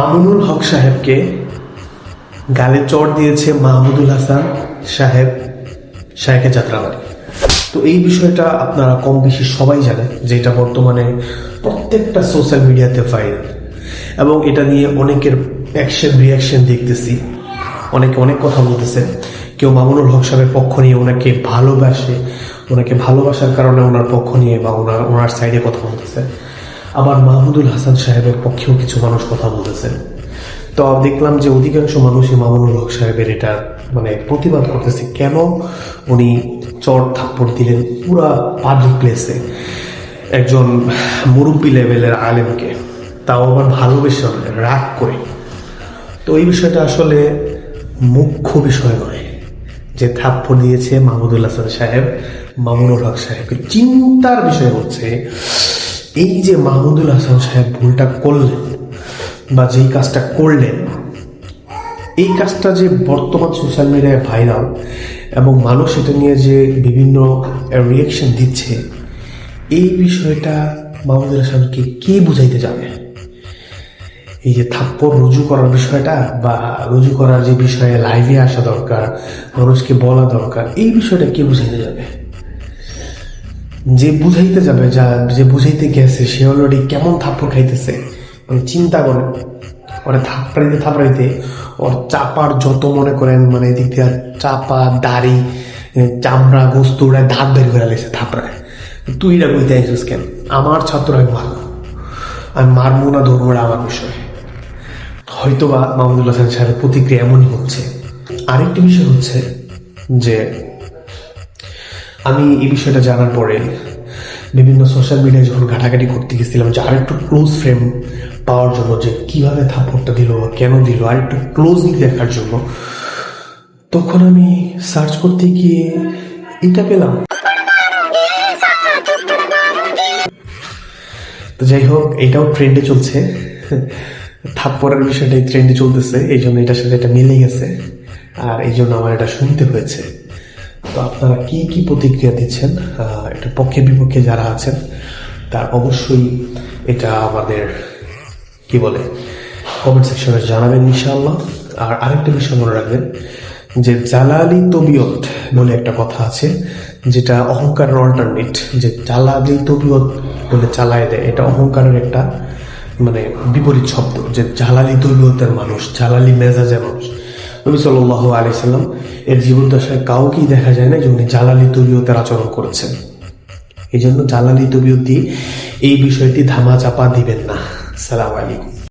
মামুনুল হক সাহেবকে গালে চড় দিয়েছে মাহমুদুল হাসান সাহেব শাহেখে যাত্রাবাড়ি। তো এই বিষয়টা আপনারা কম বেশি সবাই জানেন যেটা বর্তমানে প্রত্যেকটা সোশ্যাল মিডিয়াতে ভাইরাল এবং এটা নিয়ে অনেকের অ্যাকশন রিয়াকশন দেখতেছি। অনেকে অনেক কথা বলতেছে কেউ মামুনুল হক সাহেবের পক্ষ নিয়ে ওনাকে ভালোবাসে, ওনাকে ভালোবাসার কারণে ওনার পক্ষ নিয়ে বা ওনার ওনার সাইডে কথা বলতেছে। আবার মাহমুদুল হাসান সাহেবের পক্ষেও কিছু মানুষ কথা বলতেছেন। তো দেখলাম যে অধিকাংশ মানুষই মামুনুল হক সাহেবের এটা মানে প্রতিবাদ করতেছে। কেন উনি চর থাপ্পড় দিলেন পুরা পাবলিক প্লেসে একজন মুরব্বী লেভেলের আলেমকে। তাও আবার ভালোবেসে রাগ করে। তো এই বিষয়টা আসলে মুখ্য বিষয় নয় যে থাপ্পড় দিয়েছে মাহমুদুল হাসান সাহেব, মামুনুল হক সাহেবকে চিন্তার বিষয় হচ্ছে এই যে মাহমুদুল হাসান সাহেব ভুলটা করলেন বা যেই কাজটা করলেন, এই কাজটা যে বর্তমান সোশ্যাল মিডিয়ায় ভাইরাল এবং মানুষ এটা নিয়ে যে বিভিন্ন রিয়েকশন দিচ্ছে, এই বিষয়টা মাহমুদুল হাসানকে কে বুঝাইতে যাবে? এই যে থাপ্পড় রুজু করার বিষয়টা বা রুজু করার যে বিষয়ে লাইভে আসা দরকার, মানুষকে বলা দরকার, এই বিষয়টা কে বুঝাইতে যাবে? যে বুঝাইতে যাবে, যা যে বুঝাইতে গেছে, সে অলরেডি কেমন থাপ্পড় খাইতেছে মানে চিন্তা করে। ওরা থাপড়াইতে থাপড়াইতে ওর চাপার যত মনে করেন মানে এদিক থেকে চাপা, দাড়ি চামড়া, গোস্ত ওরা ধাপ বের করে লেছে থাপড়ায় তুই এটা আইসিস কেন? আমার ছাত্র আমি মারবো আমি মারবো না, ধরবো না আমার বিষয়। হয়তোবা মাহমুদুল হাসান সাহেবের প্রতিক্রিয়া এমনই হচ্ছে। আরেকটি বিষয় হচ্ছে যে আমি এই বিষয়টা জানার পরে বিভিন্ন সোশ্যাল মিডিয়ায় যখন ঘাটাঘাটি করতে গেছিলাম যে আরেকটু ক্লোজ ফ্রেম পাওয়ার জন্য যে কীভাবে থাপ্পড়টা দিল বা কেন দিল, আরেকটু ক্লোজলি দেখার জন্য, তখন আমি সার্চ করতে গিয়ে এটা পেলাম। তো যাই হোক, এটাও ট্রেন্ডে চলছে। থাপ্পড়ের বিষয়টাই ট্রেন্ডে চলতেছে, এই জন্য এটার সাথে এটা মিলে গেছে। আর এই জন্য আমার এটা শুনতে হয়েছে। তো আপনারা কি কি প্রতিক্রিয়া দিচ্ছেন? এটার পক্ষে বিপক্ষে যারা আছেন, তার অবশ্যই এটা আমাদের, কি বলে কমেন্ট সেকশনে জানাবেন ইনশাআল্লাহ। আর আরেকটা বিষয় মনে রাখবেন যে জালালি তবিয়ত বলে একটা কথা আছে, যেটা অহংকারের অল্টারনেট যে জালালি তবিয়ত বলে চালায় দেয়, এটা অহংকারের একটা মানে বিপরীত শব্দ, যে জালালি তবিয়তের মানুষ, জালালি মেজাজের মানুষ। নবী সাল্লাহ আলি সাল্লাম এর জীবদ্দশায় কাউকেই দেখা যায় না যে উনি জালালি তবিয়তের আচরণ করেছেন। এই জন্য জালালি তবিয়ত এই বিষয়টি ধামা চাপা দিবেন না। সালাম আলাইকুম।